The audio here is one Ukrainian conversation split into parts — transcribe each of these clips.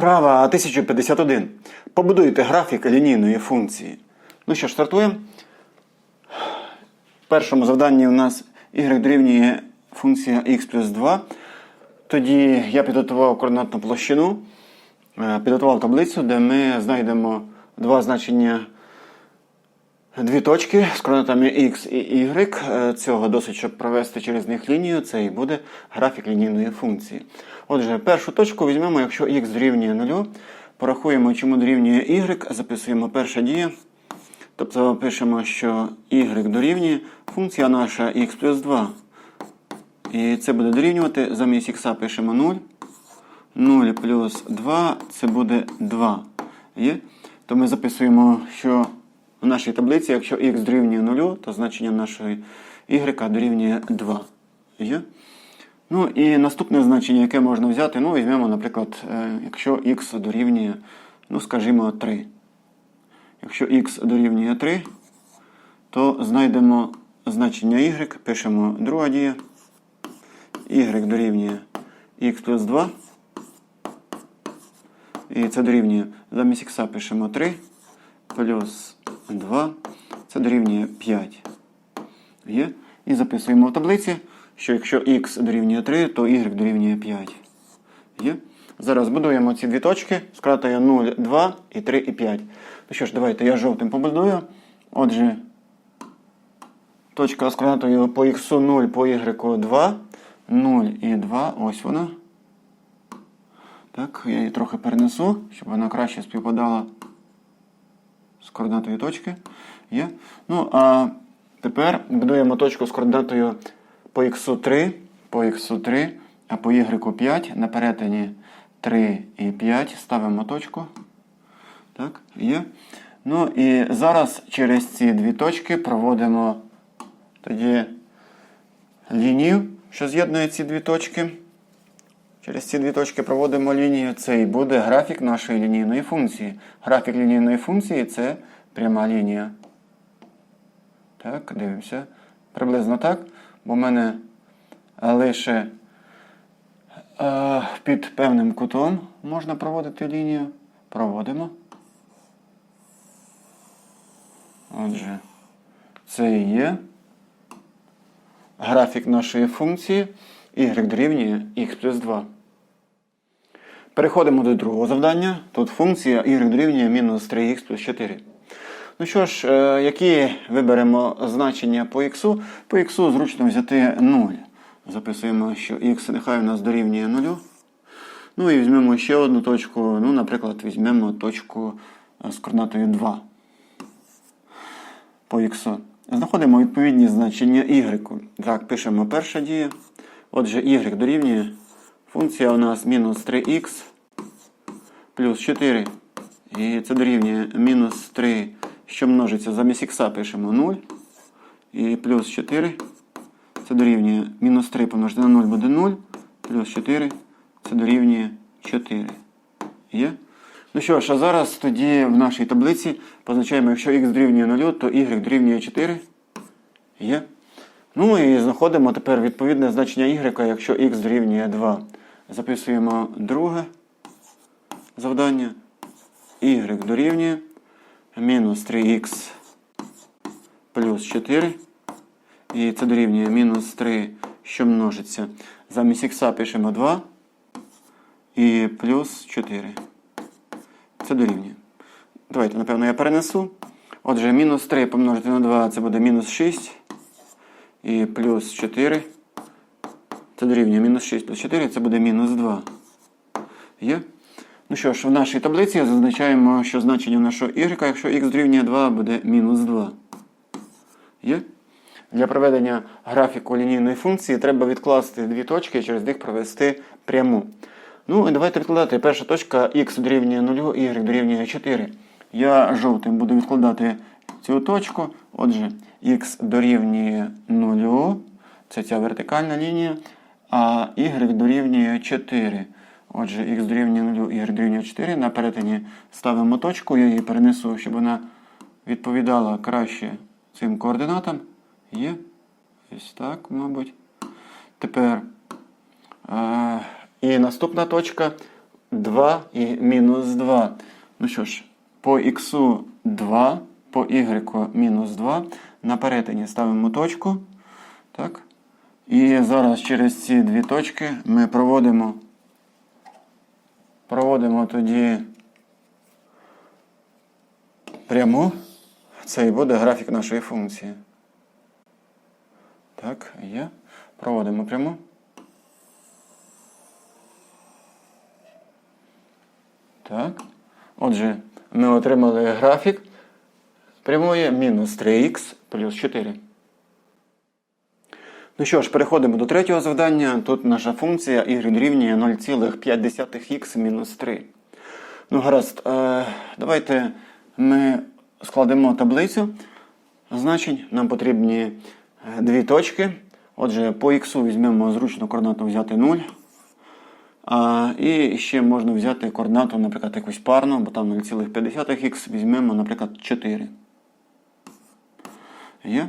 Вправа 1051. Побудуйте графік лінійної функції. Ну що ж, стартуємо. В першому завданні у нас y дорівнює функція x плюс 2. Тоді я підготував координатну площину, е, підготував таблицю, де ми знайдемо два значення, дві точки з координатами x і y. Е, Цього досить, щоб провести через них лінію. Це і буде графік лінійної функції. Отже, першу точку візьмемо, якщо x дорівнює 0, порахуємо, чому дорівнює y, записуємо перша дія. Тобто пишемо, що y дорівнює функція наша x плюс 2. І це буде дорівнювати. Замість х пишемо 0. 0 плюс 2 це буде 2. Є? То ми записуємо, що в нашій таблиці, якщо х дорівнює 0, то значення нашої y дорівнює 2. Є? Ну і наступне значення, яке можна взяти, ну візьмемо, наприклад, е, якщо х дорівнює, ну скажімо, 3. Якщо х дорівнює 3, то знайдемо значення y, пишемо друга дія. y дорівнює х плюс 2. І це дорівнює замість х пишемо 3 плюс 2. Це дорівнює 5. Є? І записуємо в таблиці, що якщо х дорівнює 3, то y дорівнює 5. Є? Зараз будуємо ці дві точки, скратаю 0, 2 і 3 і 5. Ну що ж, давайте я жовтим побудую. Отже, точка з по х 0, по y 2. 0 і 2, ось вона. Так, я її трохи перенесу, щоб вона краще співпадала з координатою точки. Є. Ну, а тепер будуємо точку з координатою по х 3, по х 3, а по y 5 на перетині 3 і 5 ставимо точку. Так, є. Ну і зараз через ці дві точки проводимо тоді лінію, що з'єднує ці дві точки. Через ці дві точки проводимо лінію. Це і буде графік нашої лінійної функції. Графік лінійної функції це пряма лінія. Так, дивимося. Приблизно так. Бо в мене лише е, під певним кутом можна проводити лінію. Проводимо. Отже, це і є графік нашої функції y дорівнює x плюс 2. Переходимо до другого завдання. Тут функція y дорівнює мінус 3х плюс 4. Ну що ж, е, які виберемо значення по х? По х зручно взяти 0. Записуємо, що х нехай у нас дорівнює 0. Ну і візьмемо ще одну точку. Ну, наприклад, візьмемо точку з координатою 2 по х. Знаходимо відповідні значення y. Так, пишемо перша дія. Отже, y дорівнює. Функція у нас мінус 3х плюс 4. І це дорівнює мінус 3, що множиться замість х пишемо 0. І плюс 4. Це дорівнює мінус 3 помножити на 0 буде 0. Плюс 4. Це дорівнює 4. Є? Ну що ж, а зараз тоді в нашій таблиці позначаємо, якщо х дорівнює 0, то y дорівнює 4. Є. Ну і знаходимо тепер відповідне значення y, якщо х дорівнює 2. Записуємо друге завдання. y дорівнює мінус 3х плюс 4. І це дорівнює мінус 3, що множиться. Замість х пишемо 2 і плюс 4. Це дорівнює. Давайте, напевно, я перенесу. Отже, мінус 3 помножити на 2 це буде мінус 6. І плюс 4. Це дорівнює мінус 6 плюс 4, це буде мінус 2. Є? Ну що ж, в нашій таблиці зазначаємо, що значення нашого y, якщо х дорівнює 2, буде мінус 2. Є? Для проведення графіку лінійної функції треба відкласти дві точки і через них провести пряму. Ну і давайте відкладати. Перша точка х дорівнює 0, y дорівнює 4. Я жовтим буду відкладати цю точку. Отже, х дорівнює 0, це ця вертикальна лінія, а y дорівнює 4. Отже, х дорівнює 0, y дорівнює 4. На перетині ставимо точку, я її перенесу, щоб вона відповідала краще цим координатам. Є. Ось так, мабуть. Тепер. Е і наступна точка 2 і мінус 2. Ну що ж, по х 2, по y мінус 2. На перетині ставимо точку. Так. І зараз через ці дві точки ми проводимо, проводимо тоді пряму. Це і буде графік нашої функції. Так, є. Проводимо пряму. Так. Отже, ми отримали графік прямої мінус 3х плюс 4. Ну що ж, переходимо до третього завдання. Тут наша функція y дорівнює 0,5х мінус 3. Ну, гаразд, е, давайте ми складемо таблицю значень. Нам потрібні е, дві точки. Отже, по х візьмемо зручну координату взяти 0. А, і ще можна взяти координату, наприклад, якусь парну, бо там 0,5х візьмемо, наприклад, 4. Є?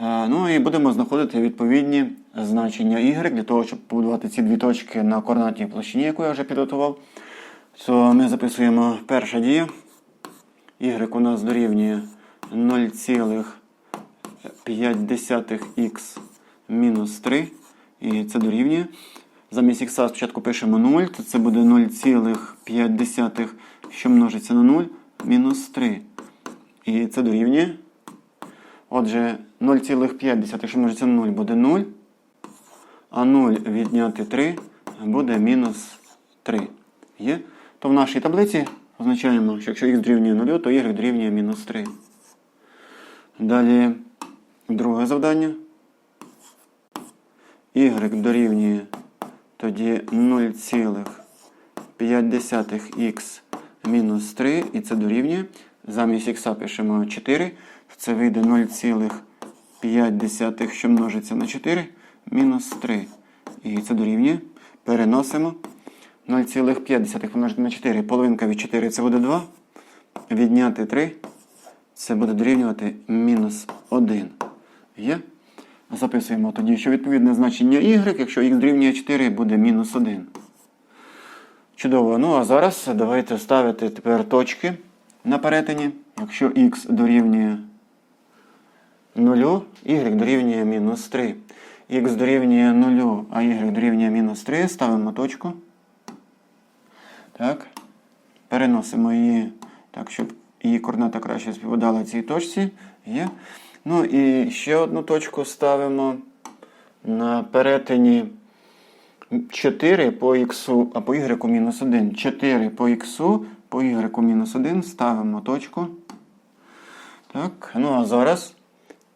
Ну і будемо знаходити відповідні значення y для того, щоб побудувати ці дві точки на координатній площині, яку я вже підготував. То ми записуємо перша дія. Y у нас дорівнює 0,5х мінус 3. І це дорівнює. Замість х спочатку пишемо 0, то це буде 0,5, що множиться на 0, мінус 3. І це дорівнює. Отже, 0,5, що множиться на 0, буде 0. А 0 відняти 3 буде мінус 3. Є? То в нашій таблиці означаємо, що якщо х дорівнює 0, то y дорівнює мінус 3. Далі друге завдання. y дорівнює тоді 0,5х мінус 3, і це дорівнює. Замість х пишемо 4. Це вийде 0,5, що множиться на 4, мінус 3. І це дорівнює. Переносимо. 0,5 помножити на 4. Половинка від 4 це буде 2. Відняти 3. Це буде дорівнювати мінус 1. Є? Записуємо тоді, що відповідне значення y, якщо х дорівнює 4, буде мінус 1. Чудово. Ну а зараз давайте ставити тепер точки на перетині. Якщо х дорівнює 0, y дорівнює мінус 3. х дорівнює 0, а y дорівнює мінус 3, ставимо точку. Так. Переносимо її так, щоб її координата краще співпадала цій точці. Є. Ну і ще одну точку ставимо на перетині 4 по х, а по y мінус 1. 4 по х, по y мінус 1 ставимо точку. Так, ну а зараз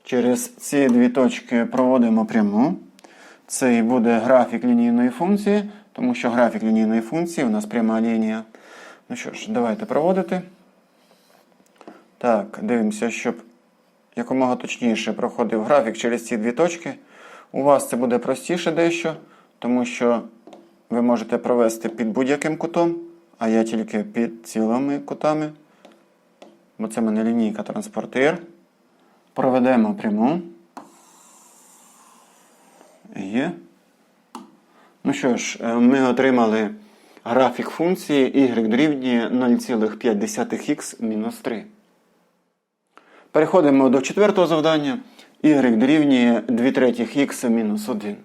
через ці дві точки проводимо пряму. Це і буде графік лінійної функції, тому що графік лінійної функції у нас пряма лінія. Ну що ж, давайте проводити. Так, дивимося, щоб якомога точніше проходив графік через ці дві точки. У вас це буде простіше дещо, тому що ви можете провести під будь-яким кутом, а я тільки під цілими кутами. Бо це в мене лінійка транспортир. Проведемо пряму. Є. Ну що ж, е, ми отримали графік функції y дорівнює 0,5х мінус 3. Переходимо до четвертого завдання. y дорівнює 2 третіх х мінус 1.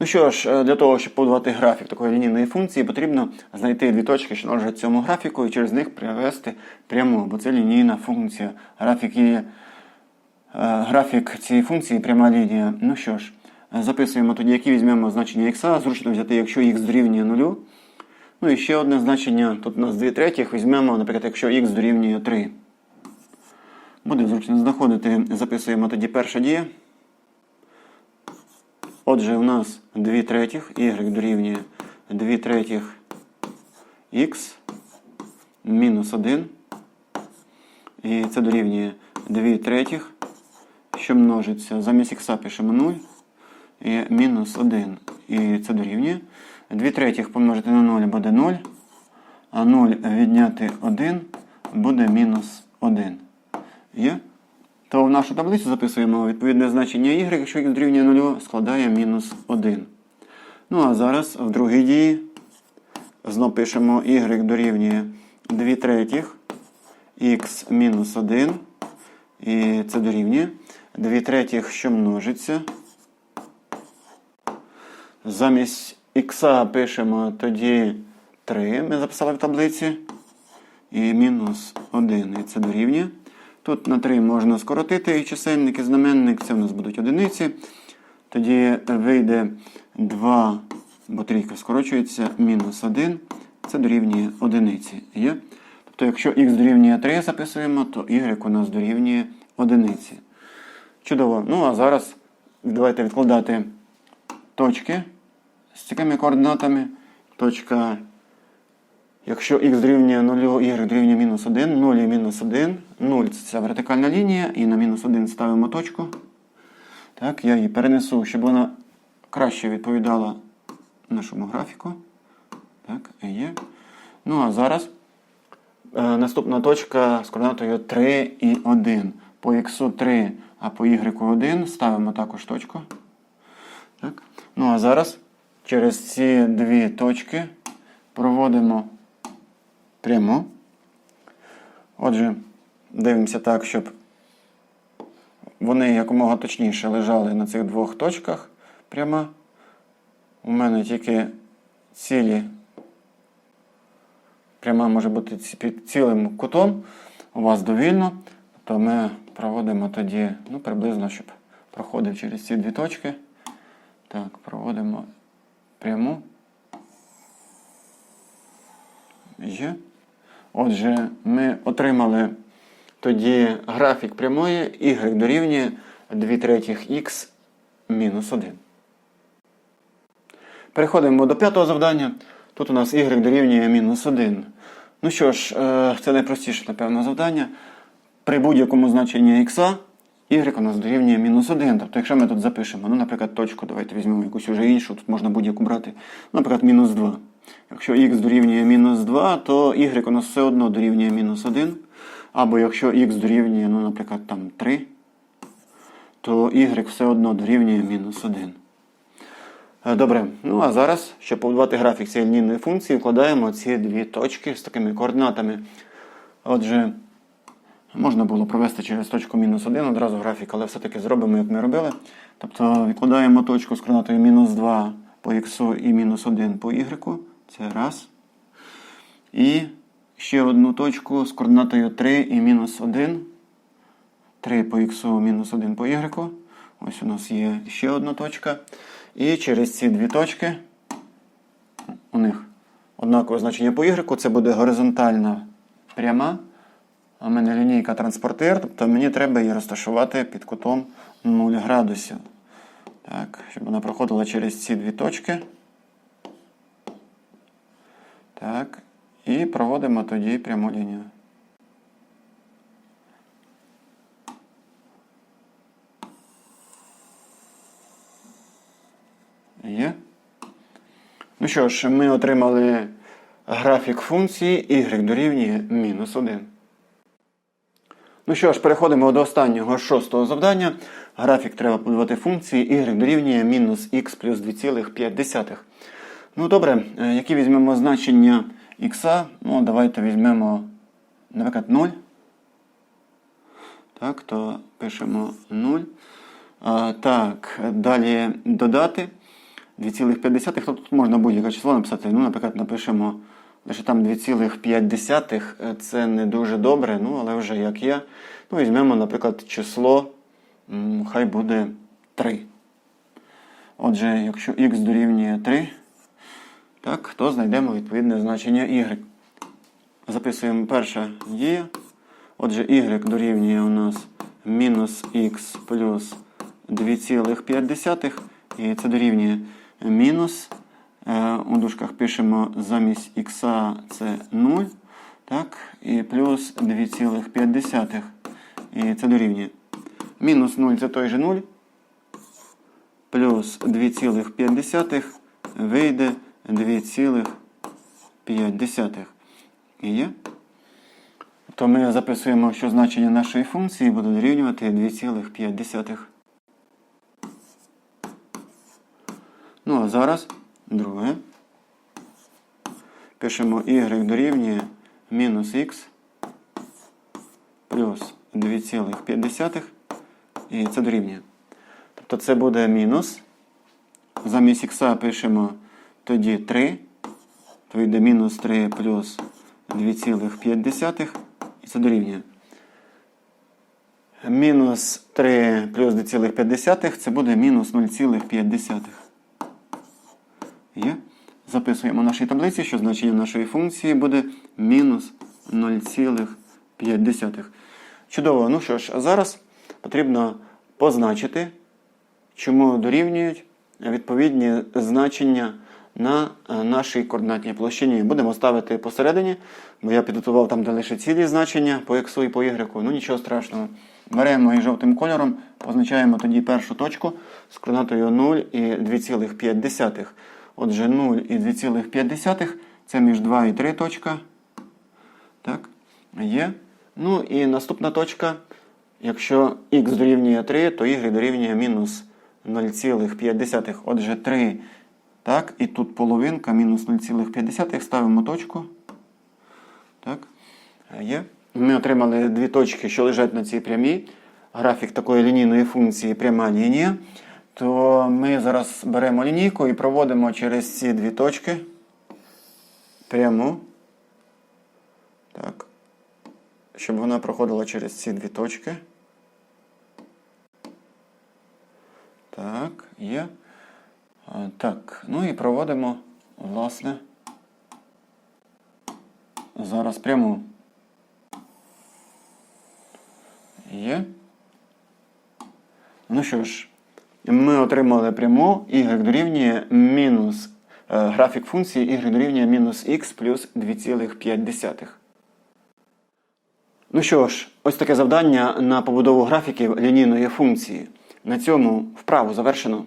Ну що ж, е, для того, щоб побудувати графік такої лінійної функції, потрібно знайти дві точки, що належать цьому графіку, і через них привести пряму, бо це лінійна функція. Графік є, графік цієї функції пряма лінія. Ну що ж, е, записуємо тоді, які візьмемо значення х, зручно взяти, якщо х дорівнює 0. Ну і ще одне значення, тут у нас 2 третіх, візьмемо, наприклад, якщо х дорівнює 3. Буде зручно знаходити, записуємо тоді перша дія. Отже, у нас 2 третіх, y дорівнює 2 третіх х мінус 1. І це дорівнює 2 третіх, що множиться. Замість х пишемо 0 і мінус 1. І це дорівнює. 2 третіх помножити на 0 буде 0, а 0 відняти 1 буде мінус 1. Є? То в нашу таблицю записуємо відповідне значення y, якщо х дорівнює 0, складає мінус 1. Ну а зараз в другій дії Знов пишемо y дорівнює 2 третіх х мінус 1. І це дорівнює 2 третіх, що множиться. Замість х пишемо тоді 3, ми записали в таблиці. І мінус 1. І це дорівнює. Тут на 3 можна скоротити і чисельник, і знаменник. Це в нас будуть одиниці. Тоді вийде 2, бо трійка скорочується, мінус 1. Це дорівнює одиниці. Є? Тобто, якщо х дорівнює 3 записуємо, то y у нас дорівнює одиниці. Чудово. Ну, а зараз давайте відкладати точки з такими координатами. Точка, якщо х дорівнює 0, y дорівнює мінус 1, 0 і мінус 1. 0 це ця вертикальна лінія, і на мінус 1 ставимо точку. Так, я її перенесу, щоб вона краще відповідала нашому графіку. Так, є. Ну, а зараз е, наступна точка з координатою 3 і 1. По х 3, а по y 1 ставимо також точку. Так. Ну, а зараз через ці дві точки проводимо пряму. Отже, дивимося так, щоб вони якомога точніше лежали на цих двох точках прямо. У мене тільки цілі. Пряма може бути під цілим кутом. У вас довільно. То ми проводимо тоді, ну, приблизно, щоб проходив через ці дві точки. Так, проводимо пряму. Є. Отже, ми отримали тоді графік прямої y дорівнює 2 третіх х мінус 1. Переходимо до п'ятого завдання. Тут у нас y дорівнює мінус 1. Ну що ж, е, це найпростіше, напевно, завдання. При будь-якому значенні х y у нас дорівнює мінус 1. Тобто, якщо ми тут запишемо, ну, наприклад, точку, давайте візьмемо якусь уже іншу, тут можна будь-яку брати, наприклад, мінус 2. Якщо х дорівнює мінус 2, то y у нас все одно дорівнює мінус 1. Або якщо х дорівнює, ну, наприклад, там 3, то y все одно дорівнює мінус 1. Е, Добре, ну а зараз, щоб побудувати графік цієї лінійної функції, вкладаємо ці дві точки з такими координатами. Отже, можна було провести через точку мінус 1 одразу графік, але все-таки зробимо, як ми робили. Тобто відкладаємо точку з координатою мінус 2 по х і мінус 1 по y. Це раз. І ще одну точку з координатою 3 і мінус 1. 3 по х мінус 1 по y. Ось у нас є ще одна точка. І через ці дві точки у них однакове значення по y. Це буде горизонтальна пряма. В мене лінійка транспортир, тобто мені треба її розташувати під кутом 0 градусів. Так, щоб вона проходила через ці дві точки. Так. І проводимо тоді пряму лінію. Є. Ну що ж, ми отримали графік функції y дорівнює мінус 1. Ну що ж, переходимо до останнього шостого завдання. Графік треба побудувати функції y дорівнює мінус х плюс 2,5. Ну добре, е, які візьмемо значення х? Ну, давайте візьмемо, наприклад, 0. Так, то пишемо 0. А, так, далі додати 2,5. Тобто тут можна будь-яке число написати. Ну, наприклад, напишемо лише там 2,5. Е, Це не дуже добре, ну, але вже як є. Ну, візьмемо, наприклад, число, хай буде 3. Отже, якщо х дорівнює 3, так, то знайдемо відповідне значення y. Записуємо перша дія. Отже, y дорівнює у нас мінус х плюс 2,5. І це дорівнює мінус. Е, у дужках пишемо замість х це 0. Так, і плюс 2,5. І це дорівнює. Мінус 0 це той же 0. Плюс 2,5 вийде 2,5. І є. То ми записуємо, що значення нашої функції буде дорівнювати 2,5. Ну, а зараз друге. Пишемо y дорівнює мінус х плюс 2,5 і це дорівнює. Тобто це буде мінус. Замість х пишемо тоді 3. То йде мінус 3 плюс 2,5 і це дорівнює. Мінус 3 плюс 2,5 це буде мінус 0,5. Є? Записуємо в нашій таблиці, що значення нашої функції буде мінус 0,5. Чудово. Ну що ж, зараз потрібно позначити, чому дорівнюють відповідні значення на е, нашій координатній площині. Будемо ставити посередині, бо я підготував там, де лише цілі значення по x і по y. Ну нічого страшного. Беремо і жовтим кольором, позначаємо тоді першу точку з координатою 0 і 2,5. Отже, 0 і 2,5 це між 2 і 3 точка. Так, є. Ну і наступна точка. Якщо х дорівнює 3, то y дорівнює мінус 0,5. Отже, 3. Так, і тут половинка мінус 0,5. Ставимо точку. Так, є. Ми отримали дві точки, що лежать на цій прямій. Графік такої лінійної функції пряма лінія. То ми зараз беремо лінійку і проводимо через ці дві точки пряму. Так. Щоб вона проходила через ці дві точки. Так, є. Так, ну і проводимо, власне, зараз пряму. Є. Ну що ж, ми отримали пряму y дорівнює мінус е, графік функції y дорівнює мінус х плюс 2,5. Ну що ж, ось таке завдання на побудову графіків лінійної функції. На цьому вправу завершено.